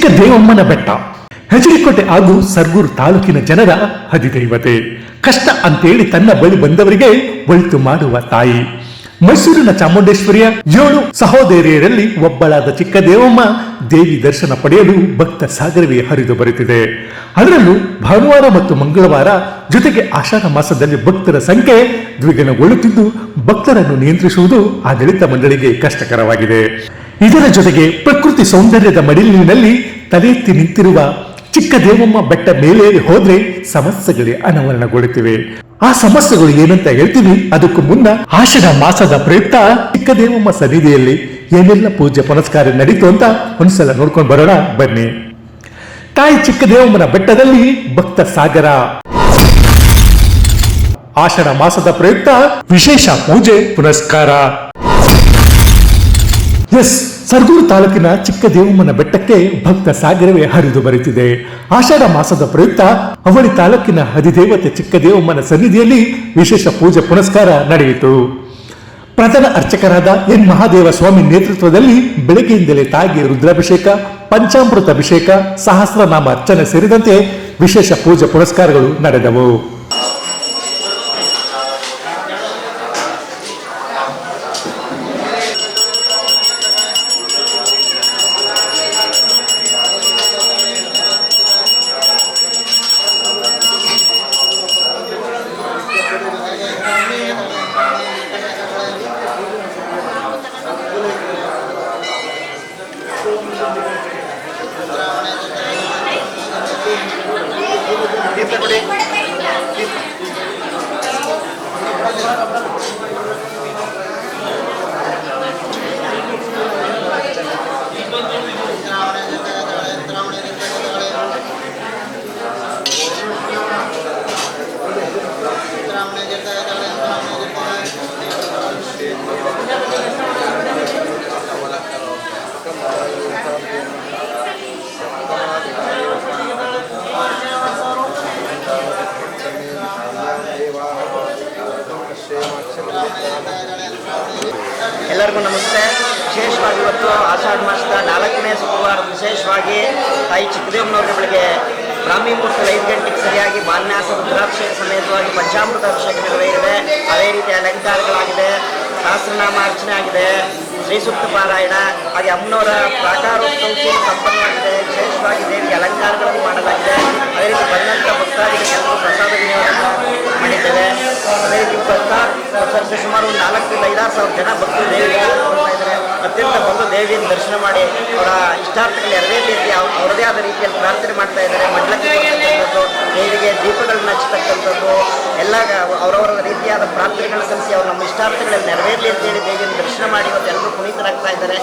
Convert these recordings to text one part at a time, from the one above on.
ಚಿಕ್ಕ ದೇವಮ್ಮನ ಬೆಟ್ಟ. ಹೆಜರಿಕೋಟೆ ಹಾಗೂ ಸರ್ಗೂರು ತಾಲೂಕಿನ ಜನರ ಅಧಿದೈವತೆ. ಕಷ್ಟ ಅಂತೇಳಿ ತನ್ನ ಬಳಿ ಬಂದವರಿಗೆ ಒಳಿತು ಮಾಡುವ ತಾಯಿ. ಮೈಸೂರಿನ ಚಾಮುಂಡೇಶ್ವರಿಯ ಏಳು ಸಹೋದರಿಯರಲ್ಲಿ ಒಬ್ಬಳಾದ ಚಿಕ್ಕ ದೇವಮ್ಮ ದೇವಿ ದರ್ಶನ ಪಡೆಯಲು ಭಕ್ತ ಸಾಗರವೇ ಹರಿದು ಬರುತ್ತಿದೆ. ಅದರಲ್ಲೂ ಭಾನುವಾರ ಮತ್ತು ಮಂಗಳವಾರ ಜೊತೆಗೆ ಆಷಾಢ ಮಾಸದಲ್ಲಿ ಭಕ್ತರ ಸಂಖ್ಯೆ ದ್ವಿಗುಣಗೊಳ್ಳುತ್ತಿದ್ದು, ಭಕ್ತರನ್ನು ನಿಯಂತ್ರಿಸುವುದು ಆಡಳಿತ ಮಂಡಳಿಗೆ ಕಷ್ಟಕರವಾಗಿದೆ. ಇದರ ಜೊತೆಗೆ ಪ್ರಕೃತಿ ಸೌಂದರ್ಯದ ಮಡಿಲಿನಲ್ಲಿ ತಲೆ ಎತ್ತಿ ನಿಂತಿರುವ ಚಿಕ್ಕ ದೇವಮ್ಮ ಬೆಟ್ಟ ಮೇಲೆ ಹೋದ್ರೆ ಸಮಸ್ಯೆಗಳೇ ಅನಾವರಣಗೊಳ್ಳುತ್ತಿವೆ. ಆ ಸಮಸ್ಯೆಗಳು ಏನಂತ ಹೇಳ್ತೀವಿ? ಅದಕ್ಕೂ ಮುನ್ನ ಆಷಾಢ ಮಾಸದ ಪ್ರಯುಕ್ತ ಚಿಕ್ಕ ದೇವಮ್ಮ ಸನ್ನಿಧಿಯಲ್ಲಿ ಏನೆಲ್ಲ ಪೂಜೆ ಪುನಸ್ಕಾರ ನಡೀತು ಅಂತ ಒಂದ್ಸಲ ನೋಡ್ಕೊಂಡು ಬರೋಣ, ಬನ್ನಿ. ತಾಯಿ ಚಿಕ್ಕ ದೇವಮ್ಮನ ಬೆಟ್ಟದಲ್ಲಿ ಭಕ್ತ ಸಾಗರ. ಆಷಾಢ ಮಾಸದ ಪ್ರಯುಕ್ತ ವಿಶೇಷ ಪೂಜೆ ಪುನಸ್ಕಾರ. ಎಸ್ ಸರ್ಗೂರು ತಾಲೂಕಿನ ಚಿಕ್ಕ ದೇವಮ್ಮನ ಬೆಟ್ಟಕ್ಕೆ ಭಕ್ತ ಸಾಗರವೇ ಹರಿದು ಬರುತ್ತಿದೆ. ಆಷಾಢ ಮಾಸದ ಪ್ರಯುಕ್ತ ಅವಳಿ ತಾಲೂಕಿನ ಹದಿದೇವತೆ ಚಿಕ್ಕ ದೇವಮ್ಮನ ಸನ್ನಿಧಿಯಲ್ಲಿ ವಿಶೇಷ ಪೂಜೆ ಪುನಸ್ಕಾರ ನಡೆಯಿತು. ಪ್ರಧಾನ ಅರ್ಚಕರಾದ ಎನ್ ಮಹಾದೇವ ಸ್ವಾಮಿ ನೇತೃತ್ವದಲ್ಲಿ ಬೆಳಗ್ಗೆಯಿಂದಲೇ ತಾಯಿಗೆ ರುದ್ರಾಭಿಷೇಕ ಪಂಚಾಮೃತ ಅಭಿಷೇಕ ಸಹಸ್ರನಾಮ ಅರ್ಚನೆ ಸೇರಿದಂತೆ ವಿಶೇಷ ಪೂಜೆ ಪುರಸ್ಕಾರಗಳು ನಡೆದವು. இருக்கக்கூடிய ಎಲ್ಲರಿಗೂ ನಮಸ್ತೆ. ವಿಶೇಷವಾಗಿ ಇವತ್ತು ಆಷಾಢ ಮಾಸದ ನಾಲ್ಕನೇ ಶುಕ್ರವಾರ ವಿಶೇಷವಾಗಿ ತಾಯಿ ಚಿಕ್ಕದೇವನವ್ರ ಬೆಳಗ್ಗೆ ಬ್ರಾಹ್ಮಿ ಮುಹೂರ್ತದ ಐದು ಗಂಟೆಗೆ ಸರಿಯಾಗಿ ಮಾನ್ಯಾಸ ರುದ್ರಾಭಿಷೇಕ ಸಮೇತವಾಗಿ ಪಂಚಾಮೃತ ಅಭಿಷೇಕ ನೆರವೇರಿದೆ. ಅದೇ ರೀತಿ ಅಲಂಕಾರಗಳಾಗಿದೆ. ಸಹಸ್ರನಾಮ ಅರ್ಚನೆ ಆಗಿದೆ. ಶ್ರೀ ಪಾರಾಯಣ. ಹಾಗೆ ಅಮ್ಮನವರ ಪ್ರಾಕಾರೋತ್ಸವ ಸಂಪನ್ನವಾಗಿದೆ. ವಿಶೇಷವಾಗಿ ದೇವಿಗೆ ಅಲಂಕಾರಗಳನ್ನು ಮಾಡಲಾಗಿದೆ. ಅದೇ ರೀತಿ ಬಂದಂಥ ಭಕ್ತಾದಿಗಳಿಗೆಲ್ಲರೂ ಪ್ರಸಾದ ವಿನಿಯೋಗವನ್ನು ಮಾಡಿದ್ದೇವೆ. ಅದೇ ರೀತಿ ಭಕ್ತ ಸುಮಾರು ಒಂದು ನಾಲ್ಕರಿಂದ ಐದಾರು ಸಾವಿರ ಜನ ಭಕ್ತರು ದೇವಿಗೆ ಅತ್ಯಂತ ಬಂದು ದೇವಿಯನ್ನು ದರ್ಶನ ಮಾಡಿ ಅವರ ಇಷ್ಟಾರ್ಥಗಳು ನೆರವೇರಲಿ ಅವರದೇ ಆದ ರೀತಿಯಲ್ಲಿ ಪ್ರಾರ್ಥನೆ ಮಾಡ್ತಾ ಇದ್ದಾರೆ. ಮಂಡಲಕ್ಕೆ ದೇವಿಗೆ ದೀಪಗಳನ್ನ ಹಚ್ಚತಕ್ಕಂಥದ್ದು, ಎಲ್ಲ ಅವರವರ ರೀತಿಯಾದ ಪ್ರಾರ್ಥನೆಗಳನ್ನ ಸಲ್ಲಿಸಿ ಅವ್ರು ನಮ್ಮ ಇಷ್ಟಾರ್ಥಗಳಲ್ಲಿ ನೆರವೇರಲಿ ಅಂತೇಳಿ ದೇವಿಯನ್ನು ದರ್ಶನ ಮಾಡಿ ಇವತ್ತು ಎಲ್ಲರೂ ಪುನೀತರಾಗ್ತಾ ಇದ್ದಾರೆ.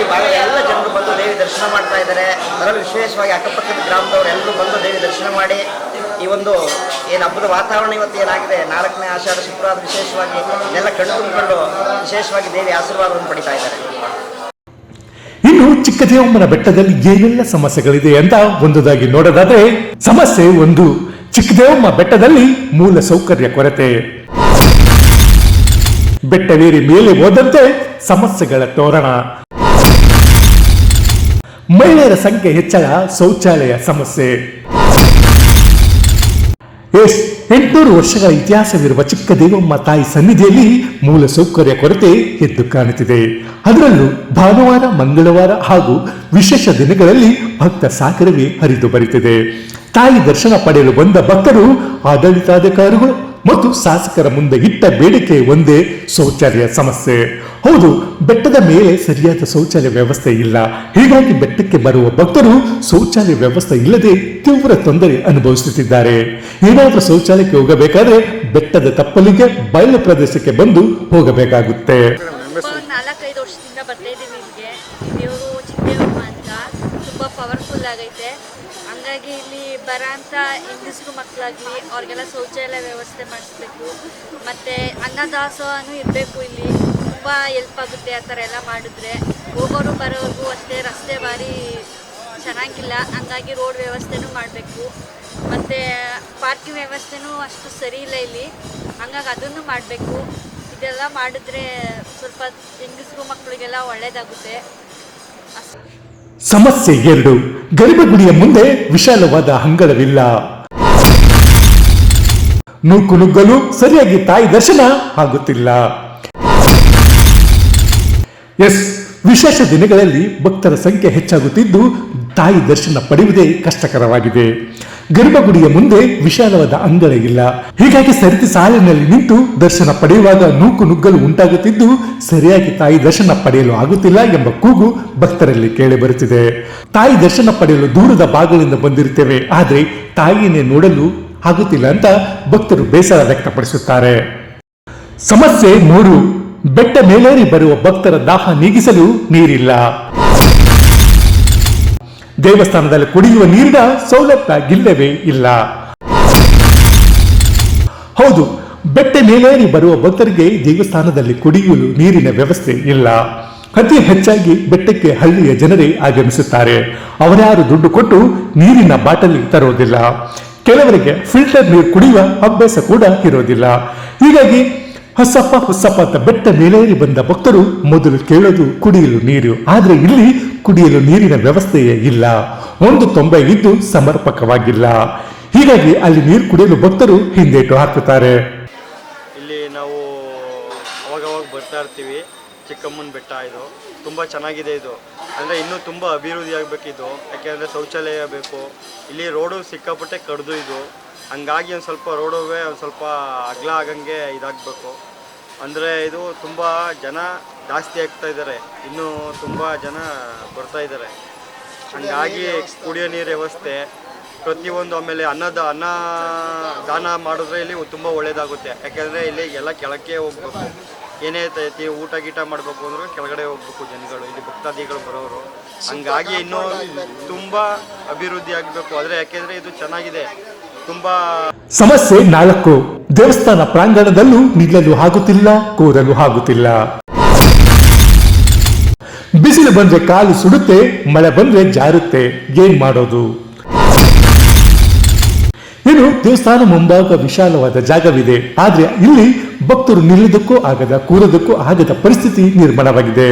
ಈ ಭಾಗದ ಎಲ್ಲ ಜನರು ಬಂದು ದೇವಿ ದರ್ಶನ ಮಾಡ್ತಾ ಇದ್ದಾರೆ. ಅದರಲ್ಲಿ ವಿಶೇಷವಾಗಿ ಅಕ್ಕಪಕ್ಕದ ಗ್ರಾಮದವರು ಎಲ್ಲರೂ ಬಂದು ದೇವಿ ದರ್ಶನ ಮಾಡಿ ಈ ಒಂದು ಏನು ಹಬ್ಬದ ವಾತಾವರಣ ಇವತ್ತು ಏನಾಗಿದೆ? ನಾಲ್ಕನೇ ಆಷಾಢ ಶುಕ್ರವಾರ ವಿಶೇಷವಾಗಿ ಎಲ್ಲ ಕಣ್ಣು ತುಂಬಿಕೊಂಡು ವಿಶೇಷವಾಗಿ ದೇವಿ ಆಶೀರ್ವಾದವನ್ನು ಪಡಿತಾ ಇದ್ದಾರೆ. ಇನ್ನು ಚಿಕ್ಕದೇವಮ್ಮನ ಬೆಟ್ಟದಲ್ಲಿ ಏನೆಲ್ಲ ಸಮಸ್ಯೆಗಳಿದೆ ಅಂತ ಒಂದುದಾಗಿ ನೋಡೋದಾದ್ರೆ, ಸಮಸ್ಯೆ ಒಂದು. ಚಿಕ್ಕದೇವಮ್ಮ ಬೆಟ್ಟದಲ್ಲಿ ಮೂಲ ಸೌಕರ್ಯ ಕೊರತೆ. ಬೆಟ್ಟವೇರಿ ಮೇಲೆ ಹೋದಂತೆ ಸಮಸ್ಯೆಗಳ ತೋರಣ. ಮಹಿಳೆಯರ ಸಂಖ್ಯೆ ಹೆಚ್ಚಳ ಶೌಚಾಲಯ ಸಮಸ್ಯೆ. ಎಂಟುನೂರು ವರ್ಷಗಳ ಇತಿಹಾಸವಿರುವ ಚಿಕ್ಕ ದೇವಮ್ಮ ತಾಯಿ ಸನ್ನಿಧಿಯಲ್ಲಿ ಮೂಲ ಸೌಕರ್ಯ ಕೊರತೆ ಎದ್ದು ಕಾಣುತ್ತಿದೆ. ಅದರಲ್ಲೂ ಭಾನುವಾರ, ಮಂಗಳವಾರ ಹಾಗೂ ವಿಶೇಷ ದಿನಗಳಲ್ಲಿ ಭಕ್ತ ಸಾಗರವೇ ಹರಿದು ಬರುತ್ತಿದೆ. ತಾಯಿ ದರ್ಶನ ಪಡೆಯಲು ಬಂದ ಭಕ್ತರು, ಆಡಳಿತಾಧಿಕಾರಿಗಳು ಮತ್ತು ಶಾಸಕರ ಮುಂದೆ ಇಟ್ಟ ಬೇಡಿಕೆ ಒಂದೇ ಶೌಚಾಲಯ ಸಮಸ್ಯೆ. ಹೌದು, ಬೆಟ್ಟದ ಮೇಲೆ ಸರಿಯಾದ ಶೌಚಾಲಯ ವ್ಯವಸ್ಥೆ ಇಲ್ಲ. ಹೀಗಾಗಿ ಬೆಟ್ಟಕ್ಕೆ ಬರುವ ಭಕ್ತರು ಶೌಚಾಲಯ ವ್ಯವಸ್ಥೆ ಇಲ್ಲದೆ ತೀವ್ರ ತೊಂದರೆ ಅನುಭವಿಸುತ್ತಿದ್ದಾರೆ. ಏನಾದರೂ ಶೌಚಾಲಯಕ್ಕೆ ಹೋಗಬೇಕಾದ್ರೆ ಬೆಟ್ಟದ ತಪ್ಪಲಿಗೆ ಬಯಲು ಪ್ರದೇಶಕ್ಕೆ ಬಂದು ಹೋಗಬೇಕಾಗುತ್ತೆ. ಪವರ್ಫುಲ್ ಆಗೈತೆ. ಬರೋಂಥ ಹೆಂಗಸರು ಮಕ್ಕಳಾಗಲಿ ಅವ್ರಿಗೆಲ್ಲ ಶೌಚಾಲಯ ವ್ಯವಸ್ಥೆ ಮಾಡಿಸ್ಬೇಕು. ಮತ್ತು ಅನ್ನದಾಸೋಹನೂ ಇರಬೇಕು ಇಲ್ಲಿ. ತುಂಬ ಹೆಲ್ಪ್ ಆಗುತ್ತೆ ಆ ಥರ ಎಲ್ಲ ಮಾಡಿದ್ರೆ. ಹೋಗೋರು ಬರೋವರೆಗೂ ಅಷ್ಟೇ ರಸ್ತೆ ಭಾರಿ ಚೆನ್ನಾಗಿಲ್ಲ. ಹಂಗಾಗಿ ರೋಡ್ ವ್ಯವಸ್ಥೆನೂ ಮಾಡಬೇಕು. ಮತ್ತು ಪಾರ್ಕಿಂಗ್ ವ್ಯವಸ್ಥೆನೂ ಅಷ್ಟು ಸರಿ ಇಲ್ಲ ಇಲ್ಲಿ. ಹಂಗಾಗಿ ಅದನ್ನು ಮಾಡಬೇಕು. ಇದೆಲ್ಲ ಮಾಡಿದ್ರೆ ಸ್ವಲ್ಪ ಹೆಂಗಸರು ಮಕ್ಕಳಿಗೆಲ್ಲ ಒಳ್ಳೆಯದಾಗುತ್ತೆ ಅಷ್ಟೇ. ಸಮಸ್ಯೆ ಎರಡು. ಗರ್ಭಗುಡಿಯ ಮುಂದೆ ವಿಶಾಲವಾದ ಅಂಗಳವಿಲ್ಲ. ನೂಕು ನುಗ್ಗಲು ಸರಿಯಾಗಿ ತಾಯಿ ದರ್ಶನ ಆಗುತ್ತಿಲ್ಲ. ಎಸ್, ವಿಶೇಷ ದಿನಗಳಲ್ಲಿ ಭಕ್ತರ ಸಂಖ್ಯೆ ಹೆಚ್ಚಾಗುತ್ತಿದ್ದು ತಾಯಿ ದರ್ಶನ ಪಡೆಯುವುದೇ ಕಷ್ಟಕರವಾಗಿದೆ. ಗರ್ಭಗುಡಿಯ ಮುಂದೆ ವಿಶಾಲವಾದ ಅಂಗಳ ಇಲ್ಲ. ಹೀಗಾಗಿ ಸರಿತಿ ಸಾಲಿನಲ್ಲಿ ನಿಂತು ದರ್ಶನ ಪಡೆಯುವಾಗ ನೂಕು ನುಗ್ಗಲು ಉಂಟಾಗುತ್ತಿದ್ದು, ಸರಿಯಾಗಿ ತಾಯಿ ದರ್ಶನ ಪಡೆಯಲು ಆಗುತ್ತಿಲ್ಲ ಎಂಬ ಕೂಗು ಭಕ್ತರಲ್ಲಿ ಕೇಳಿ ಬರುತ್ತಿದೆ. ತಾಯಿ ದರ್ಶನ ಪಡೆಯಲು ದೂರದ ಭಾಗದಿಂದ ಬಂದಿರುತ್ತೇವೆ. ಆದರೆ ತಾಯಿಯನ್ನೇ ನೋಡಲು ಆಗುತ್ತಿಲ್ಲ ಅಂತ ಭಕ್ತರು ಬೇಸರ ವ್ಯಕ್ತಪಡಿಸುತ್ತಾರೆ. ಸಮಸ್ಯೆ ಮೂರು. ಬೆಟ್ಟ ಮೇಲೇರಿ ಬರುವ ಭಕ್ತರ ದಾಹ ನೀಗಿಸಲು ನೀರಿಲ್ಲ. ದೇವಸ್ಥಾನದಲ್ಲಿ ಕುಡಿಯುವ ನೀರಿನ ಸೌಲಭ್ಯ ಇಲ್ಲವೇ ಇಲ್ಲ. ಹೌದು, ಬೆಟ್ಟ ಮೇಲೇರಿ ಬರುವ ಭಕ್ತರಿಗೆ ದೇವಸ್ಥಾನದಲ್ಲಿ ಕುಡಿಯಲು ನೀರಿನ ವ್ಯವಸ್ಥೆ ಇಲ್ಲ. ಅತಿ ಹೆಚ್ಚಾಗಿ ಬೆಟ್ಟಕ್ಕೆ ಹಳ್ಳಿಯ ಜನರೇ ಆಗಮಿಸುತ್ತಾರೆ. ಅವರ್ಯಾರು ದುಡ್ಡು ಕೊಟ್ಟು ನೀರಿನ ಬಾಟಲಿ ತರೋದಿಲ್ಲ. ಕೆಲವರಿಗೆ ಫಿಲ್ಟರ್ ನೀರು ಕುಡಿಯುವ ಅಭ್ಯಾಸ ಕೂಡ ಇರೋದಿಲ್ಲ. ಹೀಗಾಗಿ ಹೊಸಪ್ಪ ಹೊಸಪ್ಪ ಅಂತ ಬೆಟ್ಟ ಮೇಲೇರಿ ಬಂದ ಭಕ್ತರು ಮೊದಲು ಕೇಳೋದು ಕುಡಿಯಲು ನೀರು. ಆದರೆ ಇಲ್ಲಿ ಕುಡಿಯಲು ನೀರಿನ ವ್ಯವಸ್ಥೆಯೇ ಇಲ್ಲ. ಒಂದು ತೊಂಬೆ ಇದ್ದು ಸಮರ್ಪಕವಾಗಿಲ್ಲ. ಹೀಗಾಗಿ ಅಲ್ಲಿ ನೀರು ಕುಡಿಯಲು ಭಕ್ತರು ಹಿಂದೇಟು ಹಾಕುತ್ತಾರೆ. ಇಲ್ಲಿ ನಾವು ಅವಾಗವಾಗ ಬರ್ತಾ ಇರ್ತೀವಿ. ಚಿಕ್ಕಮ್ಮನ ಬೆಟ್ಟ ಇದು. ತುಂಬ ಚೆನ್ನಾಗಿದೆ ಇದು. ಅಂದರೆ ಇನ್ನೂ ತುಂಬ ಅಭಿವೃದ್ಧಿ ಆಗಬೇಕಿದು ಯಾಕೆಂದರೆ ಶೌಚಾಲಯ ಬೇಕು. ಇಲ್ಲಿ ರೋಡು ಸಿಕ್ಕಾಪಟ್ಟೆ ಕಡ್ದು ಇದು. ಹಂಗಾಗಿ ಒಂದು ಸ್ವಲ್ಪ ರೋಡುವೆ ಒಂದು ಸ್ವಲ್ಪ ಅಗಲ ಆಗಂಗೆ ಇದಾಗಬೇಕು. ಅಂದರೆ ಇದು ತುಂಬ ಜನ ಜಾಸ್ತಿ ಆಗ್ತಾ ಇದ್ದಾರೆ ಇನ್ನೂ ತುಂಬ ಜನ ಬರ್ತಾ ಇದ್ದಾರೆ ಹಂಗಾಗಿ ಕುಡಿಯೋ ನೀರು ವ್ಯವಸ್ಥೆ ಪ್ರತಿಯೊಂದು ಆಮೇಲೆ ಅನ್ನದ, ಅನ್ನ ದಾನ ಮಾಡಿದ್ರೆ ಇಲ್ಲಿ ತುಂಬ ಒಳ್ಳೆಯದಾಗುತ್ತೆ ಯಾಕೆಂದರೆ ಇಲ್ಲಿ ಎಲ್ಲ ಕೆಳಕ್ಕೆ ಹೋಗ್ಬೇಕು. ಏನೇ ಊಟ ಗೀಟ ಮಾಡಬೇಕು ಅಂದ್ರೆ ಕೆಳಗಡೆ ಹೋಗ್ಬೇಕು ಜನಗಳು, ಇಲ್ಲಿ ಭಕ್ತಾದಿಗಳು ಬರೋರು. ಹಂಗಾಗಿ ಇನ್ನೂ ತುಂಬ ಅಭಿವೃದ್ಧಿ ಆಗಬೇಕು. ಆದರೆ ಯಾಕೆಂದರೆ ಇದು ಚೆನ್ನಾಗಿದೆ. ತುಂಬ ಸಮಸ್ಯೆ ನಾಲ್ಕು. ದೇವಸ್ಥಾನ ಪ್ರಾಂಗಣದಲ್ಲೂ ನಿಲ್ಲಲು ಆಗುತ್ತಿಲ್ಲ, ಕೂರಲು ಆಗುತ್ತಿಲ್ಲ. ಬಿಸಿಲು ಬಂದ್ರೆ ಕಾಲು ಸುಡುತ್ತೆ, ಮಳೆ ಬಂದ್ರೆ ಜಾರುತ್ತೆ. ಏನ್ ಮಾಡೋದು? ಇನ್ನು ದೇವಸ್ಥಾನ ಮುಂಭಾಗ ವಿಶಾಲವಾದ ಜಾಗವಿದೆ. ಆದ್ರೆ ಇಲ್ಲಿ ಭಕ್ತರು ನಿಲ್ಲದಕ್ಕೂ ಆಗದ, ಕೂರೋದಕ್ಕೂ ಆಗದ ಪರಿಸ್ಥಿತಿ ನಿರ್ಮಾಣವಾಗಿದೆ.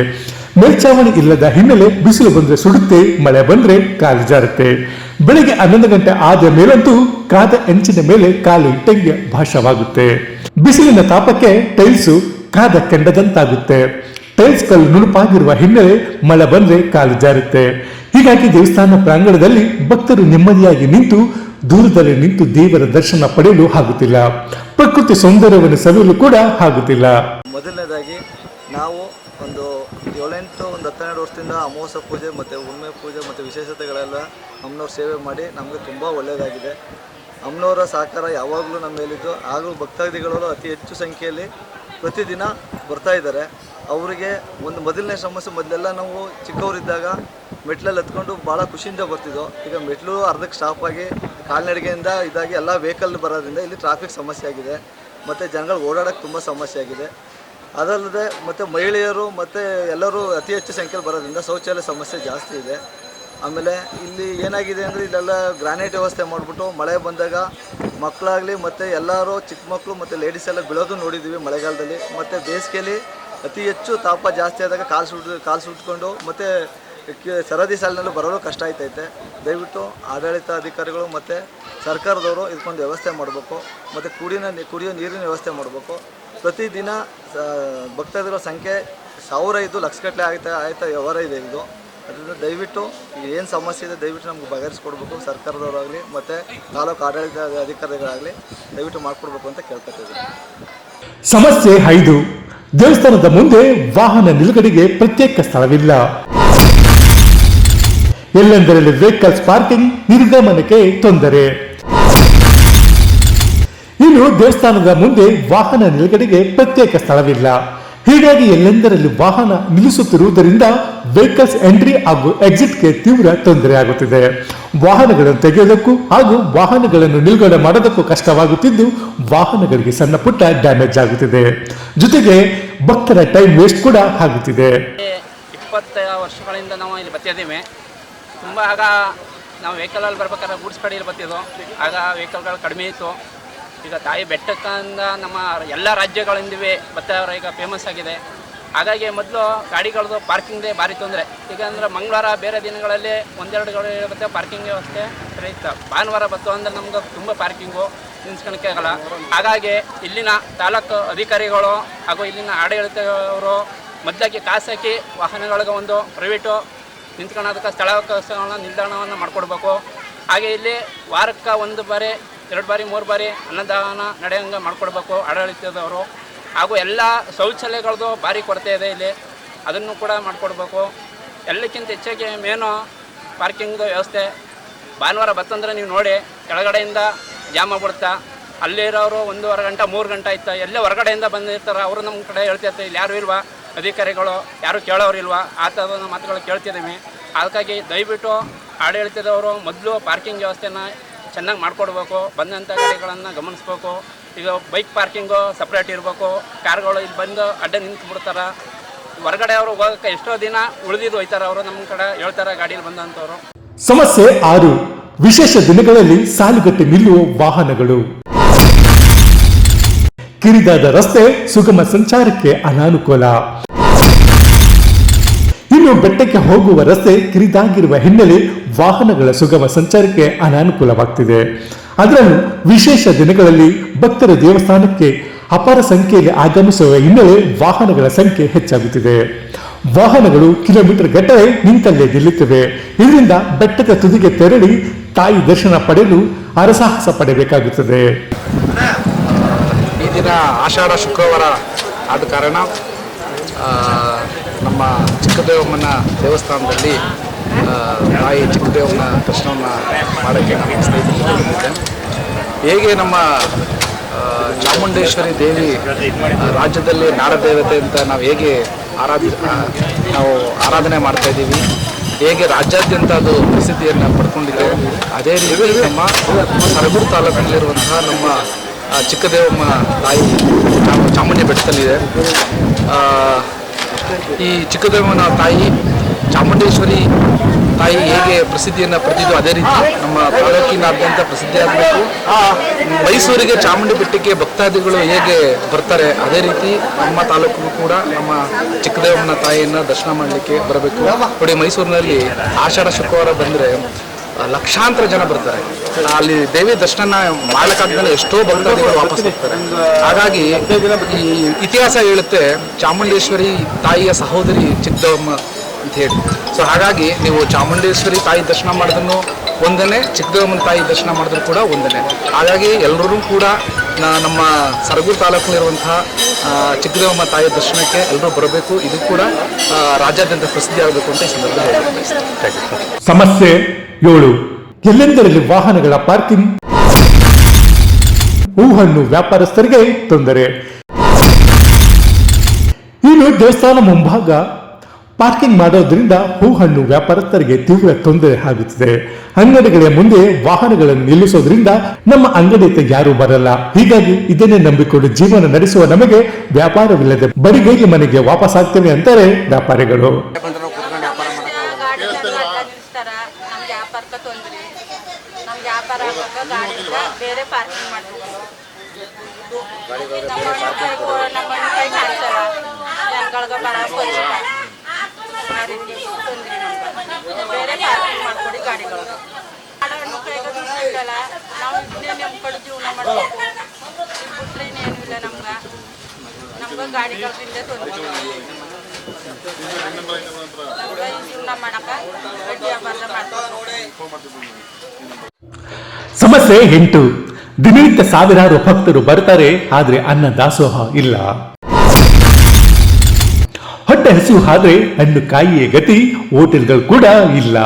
ಮೇಲ್ಚಾವಣಿ ಇಲ್ಲದ ಹಿನ್ನೆಲೆ ಬಿಸಿಲು ಬಂದ್ರೆ ಸುಡುತ್ತೆ, ಮಳೆ ಬಂದ್ರೆ ಕಾಲು ಜಾರುತ್ತೆ. ಬೆಳಿಗ್ಗೆ ಹನ್ನೊಂದು ಗಂಟೆ ಆದ ಮೇಲಂತೂ ಕಾದ ಹೆಂಚಿನ ಮೇಲೆ ಕಾಲು ಇಟ್ಟಂಗೆ ಭಾಷವಾಗುತ್ತೆ. ಬಿಸಿಲಿನ ತಾಪಕ್ಕೆ ಟೈಲ್ಸು ಕಾದ ಕೆಂಡದಂತಾಗುತ್ತೆ. ಟೈಲ್ಸ್ ಕಲ್ಲು ನುಣುಪಾಗಿರುವ ಹಿನ್ನೆಲೆ ಮಳೆ ಬಂದ್ರೆ ಕಾಲು ಜಾರುತ್ತೆ. ಹೀಗಾಗಿ ದೇವಸ್ಥಾನ ಪ್ರಾಂಗಣದಲ್ಲಿ ಭಕ್ತರು ನೆಮ್ಮದಿಯಾಗಿ ನಿಂತು ದೂರದಲ್ಲಿ ನಿಂತು ದೇವರ ದರ್ಶನ ಪಡೆಯಲು ಆಗುತ್ತಿಲ್ಲ. ಪ್ರಕೃತಿ ಸೌಂದರ್ಯವನ್ನು ಸವಿಯಲು ಕೂಡ ಆಗುತ್ತಿಲ್ಲ ಮೊದಲನೇದಾಗಿ ನಾವು ಒಂದು ಏಳೆಂಟು ಒಂದು ಹತ್ತೆರಡು ವರ್ಷದಿಂದ ಅಮಾವಾಸ್ಯ ಪೂಜೆ ಮತ್ತು ಉಣ್ಮೆ ಪೂಜೆ ಮತ್ತು ವಿಶೇಷತೆಗಳೆಲ್ಲ ಅಮ್ಮನವ್ರ ಸೇವೆ ಮಾಡಿ ನಮಗೆ ತುಂಬ ಒಳ್ಳೆಯದಾಗಿದೆ ಅಮ್ಮನವರ ಸಹಕಾರ ಯಾವಾಗಲೂ ನಮ್ಮ ಮೇಲಿದ್ದು. ಹಾಗೂ ಭಕ್ತಾದಿಗಳು ಅತಿ ಹೆಚ್ಚು ಸಂಖ್ಯೆಯಲ್ಲಿ ಪ್ರತಿದಿನ ಬರ್ತಾ ಇದ್ದಾರೆ. ಅವರಿಗೆ ಒಂದು ಮೊದಲನೇ ಸಮಸ್ಯೆ ಮೊದಲೆಲ್ಲ ನಾವು ಚಿಕ್ಕವರಿದ್ದಾಗ ಮೆಟ್ಲಲ್ಲಿ ಹತ್ಕೊಂಡು ಭಾಳ ಖುಷಿಯಿಂದ ಬರ್ತಿದ್ದೋ. ಈಗ ಮೆಟ್ಲು ಅರ್ಧಕ್ಕೆ ಸ್ಟಾಪ್ ಆಗಿ ಕಾಲ್ನಡಿಗೆಯಿಂದ ಇದಾಗಿ ಎಲ್ಲ ವೆಹಿಕಲ್ ಬರೋದ್ರಿಂದ ಇಲ್ಲಿ ಟ್ರಾಫಿಕ್ ಸಮಸ್ಯೆ ಆಗಿದೆ. ಮತ್ತು ಜನಗಳು ಓಡಾಡೋಕ್ಕೆ ತುಂಬ ಸಮಸ್ಯೆ ಆಗಿದೆ. ಅದಲ್ಲದೆ ಮತ್ತು ಮಹಿಳೆಯರು ಮತ್ತು ಎಲ್ಲರೂ ಅತಿ ಹೆಚ್ಚು ಸಂಖ್ಯೆಯಲ್ಲಿ ಬರೋದ್ರಿಂದ ಶೌಚಾಲಯ ಸಮಸ್ಯೆ ಜಾಸ್ತಿ ಇದೆ. ಆಮೇಲೆ ಇಲ್ಲಿ ಏನಾಗಿದೆ ಅಂದರೆ ಇಲ್ಲೆಲ್ಲ ಗ್ರಾನೈಟ್ ವ್ಯವಸ್ಥೆ ಮಾಡಿಬಿಟ್ಟು ಮಳೆ ಬಂದಾಗ ಮಕ್ಕಳಾಗಲಿ ಮತ್ತು ಎಲ್ಲರೂ ಚಿಕ್ಕ ಮಕ್ಕಳು ಮತ್ತು ಲೇಡೀಸ್ ಎಲ್ಲ ಬೀಳೋದು ನೋಡಿದ್ದೀವಿ ಮಳೆಗಾಲದಲ್ಲಿ. ಮತ್ತು ಬೇಸಿಗೆಯಲ್ಲಿ ಅತಿ ಹೆಚ್ಚು ತಾಪ ಜಾಸ್ತಿ ಆದಾಗ ಕಾಲು ಸುಟ್ಟು, ಕಾಲು ಸುಟ್ಕೊಂಡು ಮತ್ತು ಸರದಿ ಸಾಲಿನಲ್ಲಿ ಬರಲು ಕಷ್ಟ ಆಯ್ತೈತೆ ದಯವಿಟ್ಟು ಆಡಳಿತ ಅಧಿಕಾರಿಗಳು ಮತ್ತು ಸರ್ಕಾರದವರು ಇದಕ್ಕೊಂದು ವ್ಯವಸ್ಥೆ ಮಾಡಬೇಕು. ಮತ್ತು ಕುಡಿನ, ಕುಡಿಯೋ ನೀರಿನ ವ್ಯವಸ್ಥೆ ಮಾಡಬೇಕು. ಪ್ರತಿದಿನ ಭಕ್ತಾದಿಗಳ ಸಂಖ್ಯೆ ಸಾವಿರ ಇದ್ದು ಲಕ್ಷಗಟ್ಟಲೆ ಆಯ್ತಾ ಆಯ್ತಾ, ವ್ಯವಹಾರ ಇದೆ ಇದು. ಅದರಿಂದ ದಯವಿಟ್ಟು ಏನು ಸಮಸ್ಯೆ ಇದೆ, ದಯವಿಟ್ಟು ನಮ್ಗೆ ಬಗೆಹರಿಸ್ಕೊಡ್ಬೇಕು, ಸರ್ಕಾರದವರಾಗಲಿ ಮತ್ತು ತಾಲೂಕು ಆಡಳಿತ ಅಧಿಕಾರಿಗಳಾಗಲಿ ದಯವಿಟ್ಟು ಮಾಡಿಕೊಡ್ಬೇಕು ಅಂತ ಕೇಳ್ಕೊತಿದ್ದೀನಿ ಸಮಸ್ಯೆ ಐದು, ದೇವಸ್ಥಾನದ ಮುಂದೆ ವಾಹನ ನಿಲುಗಡೆಗೆ ಪ್ರತ್ಯೇಕ ಸ್ಥಳವಿಲ್ಲ. ಎಲ್ಲೆಂದರಲ್ಲಿ ವೆಹಿಕಲ್ಸ್ ಪಾರ್ಕಿಂಗ್ ನಿರ್ಗಮನಕ್ಕೆ ತೊಂದರೆ. ಇನ್ನು ದೇವಸ್ಥಾನದ ಮುಂದೆ ವಾಹನ ನಿಲುಗಡೆಗೆ ಪ್ರತ್ಯೇಕ ಸ್ಥಳವಿಲ್ಲ. ಹೀಗಾಗಿ ಎಲ್ಲೆಂದರಲ್ಲಿ ವಾಹನ ನಿಲ್ಲಿಸುತ್ತಿರುವುದರಿಂದ ವೆಹಿಕಲ್ಸ್ ಎಂಟ್ರಿ ಹಾಗೂ ಎಕ್ಸಿಟ್ಗೆ ತೀವ್ರ ತೊಂದರೆ ಆಗುತ್ತಿದೆ. ವಾಹನಗಳನ್ನು ತೆಗೆಯೋದಕ್ಕೂ ಹಾಗೂ ವಾಹನಗಳನ್ನು ನಿಲುಗಡೆ ಮಾಡೋದಕ್ಕೂ ಕಷ್ಟವಾಗುತ್ತಿದ್ದು ವಾಹನಗಳಿಗೆ ಸಣ್ಣ ಪುಟ್ಟ ಡ್ಯಾಮೇಜ್ ಆಗುತ್ತಿದೆ. ಜೊತೆಗೆ ಭಕ್ತರ ಟೈಮ್ ವೇಸ್ಟ್ ಕೂಡ ಆಗುತ್ತಿದೆ. ಇಪ್ಪತ್ತು ವರ್ಷಗಳಿಂದ ನಾವು ಇಲ್ಲಿ ಬರ್ತಿದ್ದೀವಿ. ತುಂಬ ಆಗ ನಾವು ವೆಹಿಕಲಲ್ಲಿ ಬರ್ಬೇಕಾದ್ರೆ ಗೂಡ್ಸ್ ಗಾಡಿಯಲ್ಲಿ ಬರ್ತಿದ್ದೋ ಆಗ ವೆಹಿಕಲ್ಗಳು ಕಡಿಮೆ ಇತ್ತು. ಈಗ ತಾಯಿ ಬೆಟ್ಟಕ್ಕಿಂದ ನಮ್ಮ ಎಲ್ಲ ರಾಜ್ಯಗಳಿಂದವೇ ಭತ್ತ ಈಗ ಫೇಮಸ್ ಆಗಿದೆ. ಹಾಗಾಗಿ ಮೊದಲು ಗಾಡಿಗಳದ್ದು ಪಾರ್ಕಿಂಗ್ದೇ ಭಾರಿ ತೊಂದರೆ. ಈಗ ಅಂದರೆ ಮಂಗಳವಾರ ಬೇರೆ ದಿನಗಳಲ್ಲಿ ಒಂದೆರಡು ಗಾಡಿ ಇರುತ್ತೆ ಪಾರ್ಕಿಂಗ್ ವ್ಯವಸ್ಥೆ ಇತ್ತು. ಭಾನುವಾರ ಬತ್ತು ಅಂದರೆ ನಮ್ಗೆ ತುಂಬ ಪಾರ್ಕಿಂಗು ಆಗಲ್ಲ. ಹಾಗಾಗಿ ಇಲ್ಲಿನ ತಾಲೂಕು ಅಧಿಕಾರಿಗಳು ಹಾಗೂ ಇಲ್ಲಿನ ಆಡಳಿತವರು ಮೊದಲಾಗಿ ಖಾಸಗಿ ವಾಹನಗಳಿಗೆ ಒಂದು ಪ್ರೈವೇಟು ನಿಂತ್ಕೊಳ್ಳೋದಕ್ಕೆ ಸ್ಥಳಾವಕಾಶಗಳನ್ನ, ನಿಲ್ದಾಣವನ್ನು ಮಾಡಿಕೊಡ್ಬೇಕು. ಹಾಗೆ ಇಲ್ಲಿ ವಾರಕ್ಕೆ ಒಂದು ಬಾರಿ ಎರಡು ಬಾರಿ, ಮೂರು ಬಾರಿ ಅನ್ನದಾನ, ನಡೆಯಂಗೆ ಮಾಡಿಕೊಡ್ಬೇಕು ಆಡಳಿತದವರು. ಹಾಗೂ ಎಲ್ಲ ಶೌಚಾಲಯಗಳದ್ದು ಭಾರಿ ಕೊರತೆ ಇದೆ ಇಲ್ಲಿ. ಅದನ್ನು ಕೂಡ ಮಾಡಿಕೊಡ್ಬೇಕು. ಎಲ್ಲಕ್ಕಿಂತ ಹೆಚ್ಚಾಗಿ ಮೇನು ಪಾರ್ಕಿಂಗ್ದು ವ್ಯವಸ್ಥೆ. ಭಾನುವಾರ ಬತ್ತಂದ್ರೆ ನೀವು ನೋಡಿ, ಕೆಳಗಡೆಯಿಂದ ಜಾಮ್ ಬಿಡ್ತಾ ಅಲ್ಲಿರೋರು ಒಂದೂವರೆ ಗಂಟೆ, ಮೂರು ಗಂಟೆ ಆಯ್ತಾ? ಎಲ್ಲೇ ಹೊರಗಡೆಯಿಂದ ಬಂದಿರ್ತಾರೆ, ಅವರು ನಮ್ಮ ಕಡೆ ಹೇಳ್ತಿರ್ತಾರೆ ಇಲ್ಲಿ ಯಾರು ಇಲ್ವಾ? ಅಧಿಕಾರಿಗಳು, ಯಾರು ಕೇಳೋರಿಲ್ವಾ ಆ ಥರದ ಮಾತುಗಳು ಕೇಳ್ತಿದ್ದೀವಿ. ಅದಕ್ಕಾಗಿ ದಯವಿಟ್ಟು ಆಡಳಿತದವರು ಮೊದಲು ಪಾರ್ಕಿಂಗ್ ವ್ಯವಸ್ಥೆನ ಚೆನ್ನಾಗಿ ಮಾಡಿಕೊಡ್ಬೇಕು ಬಂದಂಥ ಗಾಡಿಗಳನ್ನು ಗಮನಿಸ್ಬೇಕು. ಈಗ ಬೈಕ್ ಪಾರ್ಕಿಂಗು ಸಪ್ರೇಟ್ ಇರಬೇಕು. ಕಾರ್ಗಳು ಇಲ್ಲಿ ಬಂದು ಅಡ್ಡ ನಿಂತು ಬಿಡ್ತಾರೆ ಹೊರಗಡೆ ಅವರು ಹೋಗೋಕ್ಕೆ ಎಷ್ಟೋ ದಿನ ಉಳಿದಿದ್ದು ಹೋಯ್ತಾರೆ ಅವರು ನಮ್ಮ ಕಡೆ ಹೇಳ್ತಾರೆ ಗಾಡಿಯಲ್ಲಿ ಬಂದಂಥವ್ರು ಸಮಸ್ಯೆ ಆರು, ವಿಶೇಷ ದಿನಗಳಲ್ಲಿ ಸಾಲುಗಟ್ಟಿ ನಿಲ್ಲುವ ವಾಹನಗಳು. ಕಿರಿದಾದ ರಸ್ತೆ ಸುಗಮ ಸಂಚಾರಕ್ಕೆ ಅನಾನುಕೂಲ. ಇನ್ನು ಬೆಟ್ಟಕ್ಕೆ ಹೋಗುವ ರಸ್ತೆ ಕಿರಿದಾಗಿರುವ ಹಿನ್ನೆಲೆ ವಾಹನಗಳ ಸುಗಮ ಸಂಚಾರಕ್ಕೆ ಅನಾನುಕೂಲವಾಗ್ತಿದೆ. ಅದರಲ್ಲೂ ವಿಶೇಷ ದಿನಗಳಲ್ಲಿ ಭಕ್ತರ ದೇವಸ್ಥಾನಕ್ಕೆ ಅಪಾರ ಸಂಖ್ಯೆಯಲ್ಲಿ ಆಗಮಿಸುವ ಹಿನ್ನೆಲೆ ವಾಹನಗಳ ಸಂಖ್ಯೆ ಹೆಚ್ಚಾಗುತ್ತಿದೆ. ವಾಹನಗಳು ಕಿಲೋಮೀಟರ್ ಗಟ್ಟಲೆ ನಿಂತಲ್ಲೇ ನಿಲ್ಲುತ್ತಿವೆ. ಇದರಿಂದ ಬೆಟ್ಟದ ತುದಿಗೆ ತೆರಳಿ ತಾಯಿ ದರ್ಶನ ಪಡೆಯಲು ಅರಸಾಹಸ ಪಡೆಯಬೇಕಾಗುತ್ತದೆ ಈ ದಿನ ಆಷಾಢ, ಶುಕ್ರವಾರ ಆದ ಕಾರಣ ನಮ್ಮ ಚಿಕ್ಕದೇವಮ್ಮನ ದೇವಸ್ಥಾನದಲ್ಲಿ ತಾಯಿ ಚಿಕ್ಕದೇವನ ದರ್ಶನವನ್ನು ಮಾಡೋಕ್ಕೆ ನಮ್ಮ ಸ್ನೇಹಿತರು ಹೇಗೆ ನಮ್ಮ ಚಾಮುಂಡೇಶ್ವರಿ ದೇವಿ ರಾಜ್ಯದಲ್ಲಿ ನಾಡದೇವತೆ ಅಂತ ನಾವು ಹೇಗೆ ಆರಾಧ ನಾವು ಆರಾಧನೆ ಮಾಡ್ತಾ ಇದ್ದೀವಿ, ಹೇಗೆ ರಾಜ್ಯಾದ್ಯಂತ ಅದು ಪ್ರಸಿದ್ಧಿಯನ್ನು ಪಡ್ಕೊಂಡಿದೆ, ಅದೇ ರೀತಿ ನಮ್ಮ ಸರಗೂರು ತಾಲೂಕಿನಲ್ಲಿರುವಂತಹ ನಮ್ಮ ಚಿಕ್ಕದೇವಮ್ಮ ತಾಯಿ ಚಾಮ- ಚಾಮುಂಡಿ ಬೆಟ್ಟದಲ್ಲಿದೆ. ಈ ಚಿಕ್ಕದೇವಮ್ಮನ ತಾಯಿ ಚಾಮುಂಡೇಶ್ವರಿ ತಾಯಿ ಹೇಗೆ ಪ್ರಸಿದ್ಧಿಯನ್ನು ಪಡೆದಿದ್ದು ಅದೇ ರೀತಿ ನಮ್ಮ ತಾಲೂಕಿನಾದ್ಯಂತ ಪ್ರಸಿದ್ಧಿಯಾಗಬೇಕು ಮೈಸೂರಿಗೆ ಚಾಮುಂಡಿ ಬೆಟ್ಟಕ್ಕೆ ಭಕ್ತಾದಿಗಳು ಹೇಗೆ ಬರ್ತಾರೆ ಅದೇ ರೀತಿ ನಮ್ಮ ತಾಲೂಕಿಗೂ ಕೂಡ ನಮ್ಮ ಚಿಕ್ಕದೇವಮ್ಮನ ತಾಯಿಯನ್ನು ದರ್ಶನ ಮಾಡಲಿಕ್ಕೆ ಬರಬೇಕು. ನೋಡಿ, ಮೈಸೂರಿನಲ್ಲಿ ಆಷಾಢ ಶುಕ್ರವಾರ ಬಂದರೆ ಲಕ್ಷಾಂತರ ಜನ ಬರ್ತಾರೆ. ಅಲ್ಲಿ ದೇವಿ ದರ್ಶನ ಮಾಡ್ಲಿಕ್ಕಾಗ್ದಲೆ ಎಷ್ಟೋ ಭಕ್ತಾದಿಗಳು ವಾಪಸ್ ಹೋಗ್ತಾರೆ. ಹಾಗಾಗಿ ಈ ಇತಿಹಾಸ ಹೇಳುತ್ತೆ, ಚಾಮುಂಡೇಶ್ವರಿ ತಾಯಿಯ ಸಹೋದರಿ ಚಿಕ್ಕದಮ್ಮ ಅಂತ ಹೇಳಿ. ಸೊ ಹಾಗಾಗಿ ನೀವು ಚಾಮುಂಡೇಶ್ವರಿ ತಾಯಿ ದರ್ಶನ ಮಾಡಿದ್ರು ಒಂದನೇ ಚಿಕ್ಕದೇವಮ್ಮನ ತಾಯಿ ದರ್ಶನ ಮಾಡಿದ್ರು ಕೂಡ ಒಂದನೇ ಹಾಗಾಗಿ ಎಲ್ಲರೂ ಕೂಡ ನಮ್ಮ ಸರಗೂರು ತಾಲೂಕಿನಲ್ಲಿರುವಂತಹ ಚಿಕ್ಕದೇವಮ್ಮ ತಾಯಿ ದರ್ಶನಕ್ಕೆ ಎಲ್ಲರೂ ಬರಬೇಕು. ಇದು ಕೂಡ ರಾಜ್ಯಾದ್ಯಂತ ಪ್ರಸಿದ್ಧಿ ಆಗಬೇಕು ಅಂತ ಹೇಳಕ್ಕೆ ಸಮಸ್ಯೆ ಏಳು. ಎಲ್ಲೆಂದರಲ್ಲಿ ವಾಹನಗಳ ಪಾರ್ಕಿಂಗ್? ಹೂಹಣ್ಣು ವ್ಯಾಪಾರಸ್ಥರಿಗೆ ತೊಂದರೆ. ಇನ್ನು ದೇವಸ್ಥಾನ ಮುಂಭಾಗ ಪಾರ್ಕಿಂಗ್ ಮಾಡೋದ್ರಿಂದ ಹೂ ಹಣ್ಣು ವ್ಯಾಪಾರಸ್ಥರಿಗೆ ತೀವ್ರ ತೊಂದರೆ ಆಗುತ್ತಿದೆ. ಅಂಗಡಿಗಳ ಮುಂದೆ ವಾಹನಗಳನ್ನು ನಿಲ್ಲಿಸೋದ್ರಿಂದ ನಮ್ಮ ಅಂಗಡಿಯತ್ತ ಯಾರು ಬರಲ್ಲ. ಹೀಗಾಗಿ ಇದನ್ನೇ ನಂಬಿಕೊಂಡು ಜೀವನ ನಡೆಸುವ ನಮಗೆ ವ್ಯಾಪಾರವಿಲ್ಲದೆ ಬರಿಗೈಗೆ ಮನೆಗೆ ವಾಪಸ್ ಆಗ್ತೇವೆ ಅಂತಾರೆ ವ್ಯಾಪಾರಿಗಳು. ಬೇರೆ ನಿಲ್ಲಿಸ್ತಾರ ನಮ್ಗೆ ವ್ಯಾಪಾರಕ್ಕೆ ತೊಂದ್ರೆ ನಮ್ಗೆ ವ್ಯಾಪಾರ ಆಗಾಗ ಗಾಡಿಯಿಂದ ಬೇರೆ ಪಾರ್ಕಿಂಗ್ ಮಾಡ್ಬೇಕು ನಮ್ಮ ಕೈ ನಮ್ಮ ಕೈ ಕಾಣಿಸಲ್ಲ ಜನಗಳಿಗೆ ಬರೋಕೆ ಬರಲ್ಲ ಆ ರೀತಿ ತೊಂದ್ರೆ ನಮ್ಗೆ ಬೇರೆ ಪಾರ್ಕಿಂಗ್ ಮಾಡ್ಕೊಡಿ ಗಾಡಿಗಳು ಹಣ್ಣು ಕೈಗೆ ಸಿಗಲ್ಲ ನಾವು ಜೀವನ ಇಲ್ಲ ನಮ್ಗೆ. ನಮ್ಗೆ ತೊಂದರೆ ಜೀವನ ಬಡ್ಡಿ ಸಮಸ್ಯೆ ಎಂಟು. ದಿನನಿತ್ಯ ಸಾವಿರಾರು ಭಕ್ತರು ಬರ್ತಾರೆ, ಆದ್ರೆ ಅನ್ನ ದಾಸೋಹ ಇಲ್ಲ. ಹೊಟ್ಟೆ ಹಸಿವು ಆದ್ರೆ ಹಣ್ಣು ಕಾಯಿಯ ಗತಿ, ಹೋಟೆಲ್ಗಳು ಕೂಡ ಇಲ್ಲ.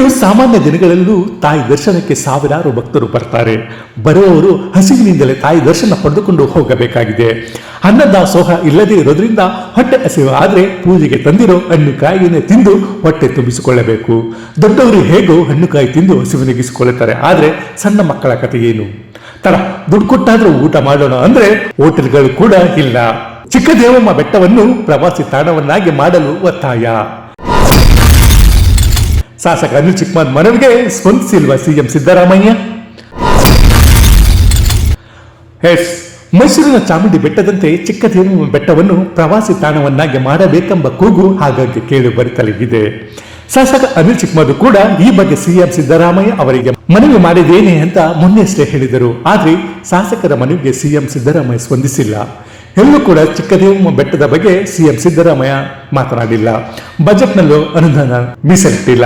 ಇನ್ನು ಸಾಮಾನ್ಯ ದಿನಗಳಲ್ಲೂ ತಾಯಿ ದರ್ಶನಕ್ಕೆ ಸಾವಿರಾರು ಭಕ್ತರು ಬರ್ತಾರೆ. ಬರುವವರು ಹಸಿವಿನಿಂದಲೇ ತಾಯಿ ದರ್ಶನ ಪಡೆದುಕೊಂಡು ಹೋಗಬೇಕಾಗಿದೆ. ಅನ್ನದಾಸೋಹ ಇಲ್ಲದೆ ಇರೋದ್ರಿಂದ ಹೊಟ್ಟೆ ಹಸಿವು ಆದರೆ ಪೂಜೆಗೆ ತಂದಿರೋ ಹಣ್ಣು ಕಾಯಿಯನ್ನೇ ತಿಂದು ಹೊಟ್ಟೆ ತುಂಬಿಸಿಕೊಳ್ಳಬೇಕು. ದೊಡ್ಡವರು ಹೇಗೋ ಹಣ್ಣು ಕಾಯಿ ತಿಂದು ಹಸಿವಿನಗಿಸಿಕೊಳ್ಳುತ್ತಾರೆ ಆದರೆ ಸಣ್ಣ ಮಕ್ಕಳ ಕಥೆ ಏನು? ತರ ದುಡ್ಡು ಕೊಟ್ಟಾದರೂ ಊಟ ಮಾಡೋಣ ಅಂದ್ರೆ ಹೋಟೆಲ್ಗಳು ಕೂಡ ಇಲ್ಲ. ಚಿಕ್ಕದೇವಮ್ಮ ಬೆಟ್ಟವನ್ನು ಪ್ರವಾಸಿ ತಾಣವನ್ನಾಗಿ ಮಾಡಲು ಒತ್ತಾಯ. ಶಾಸಕ ಅನಿಲ್ ಚಿಕ್ಮಾನ್ ಮನವಿಗೆ ಸ್ಪಂದಿಸಿಲ್ವ ಸಿಎಂ ಸಿದ್ದರಾಮಯ್ಯ. ಎಸ್, ಮೈಸೂರಿನ ಚಾಮುಂಡಿ ಬೆಟ್ಟದಂತೆ ಚಿಕ್ಕದೇವಿ ಬೆಟ್ಟವನ್ನು ಪ್ರವಾಸಿ ತಾಣವನ್ನಾಗಿ ಮಾಡಬೇಕೆಂಬ ಕೂಗು ಹಾಗಾಗಿ ಕೇಳಿ ಬರುತ್ತಲೇ ಶಾಸಕ ಅನಿಲ್ ಚಿಕ್ಕಮದು ಕೂಡ ಈ ಬಗ್ಗೆ ಸಿಎಂ ಸಿದ್ದರಾಮಯ್ಯ ಅವರಿಗೆ ಮನವಿ ಮಾಡಿದ್ದೇನೆ ಅಂತ ಮೊನ್ನೆಯಷ್ಟೇ ಹೇಳಿದರು. ಆದ್ರೆ ಶಾಸಕರ ಮನವಿಗೆ ಸಿಎಂ ಸಿದ್ದರಾಮಯ್ಯ ಸ್ಪಂದಿಸಿಲ್ಲ. ಎಲ್ಲೂ ಕೂಡ ಚಿಕ್ಕದೇವಮ್ಮ ಬೆಟ್ಟದ ಬಗ್ಗೆ ಸಿಎಂ ಸಿದ್ದರಾಮಯ್ಯ ಮಾತನಾಡಿಲ್ಲ. ಬಜೆಟ್ನಲ್ಲೂ ಅನುದಾನ ಮೀಸಲಿಟ್ಟಿಲ್ಲ.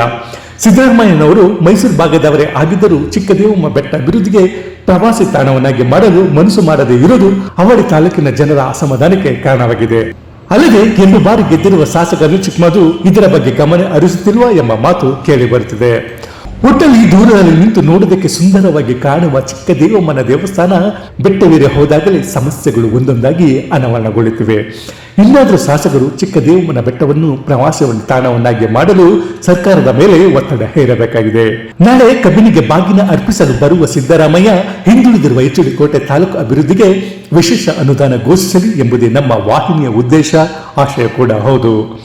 ಸಿದ್ದರಾಮಯ್ಯನವರು ಮೈಸೂರು ಭಾಗದವರೇ ಆಗಿದ್ದರೂ ಚಿಕ್ಕದೇವಮ್ಮ ಬೆಟ್ಟ ಅಭಿವೃದ್ಧಿಗೆ ಪ್ರವಾಸಿ ತಾಣವನ್ನಾಗಿ ಮಾಡಲು ಮನಸ್ಸು ಮಾಡದೇ ಇರುವುದು ಅವಳಿ ತಾಲೂಕಿನ ಜನರ ಅಸಮಾಧಾನಕ್ಕೆ ಕಾರಣವಾಗಿದೆ. ಅಲ್ಲದೆ ಎರಡು ಬಾರಿ ಗೆದ್ದಿರುವ ಶಾಸಕರು ಚಿಕ್ಕಮದು ಇದರ ಬಗ್ಗೆ ಗಮನ ಹರಿಸುತ್ತಿಲ್ವಾ ಎಂಬ ಮಾತು ಕೇಳಿ ಬರುತ್ತಿದೆ. ಒಟ್ಟಲ್ಲಿ ದೂರದಲ್ಲಿ ನಿಂತು ನೋಡೋದಕ್ಕೆ ಸುಂದರವಾಗಿ ಕಾಣುವ ಚಿಕ್ಕ ದೇವಮ್ಮನ ದೇವಸ್ಥಾನ ಬೆಟ್ಟವೇರಿ ಹೋದಾಗಲೇ ಸಮಸ್ಯೆಗಳು ಒಂದೊಂದಾಗಿ ಅನಾವರಣಗೊಳ್ಳುತ್ತಿವೆ. ಇನ್ನಾದರೂ ಶಾಸಕರು ಚಿಕ್ಕ ದೇವಮ್ಮನ ಬೆಟ್ಟವನ್ನು ಪ್ರವಾಸವನ್ನು ತಾಣವನ್ನಾಗಿ ಮಾಡಲು ಸರ್ಕಾರದ ಮೇಲೆ ಒತ್ತಡ ಹೇರಬೇಕಾಗಿದೆ. ನಾಳೆ ಕಬ್ಬಿನಿಗೆ ಬಾಗಿನ ಅರ್ಪಿಸಲು ಬರುವ ಸಿದ್ದರಾಮಯ್ಯ ಹಿಂದುಳಿದಿರುವ ಎಚ್ ಕೋಟೆ ತಾಲೂಕು ಅಭಿವೃದ್ಧಿಗೆ ವಿಶೇಷ ಅನುದಾನ ಘೋಷಿಸಲಿ ಎಂಬುದೇ ನಮ್ಮ ವಾಹಿನಿಯ ಉದ್ದೇಶ. ಆಶಯ ಕೂಡ ಹೌದು.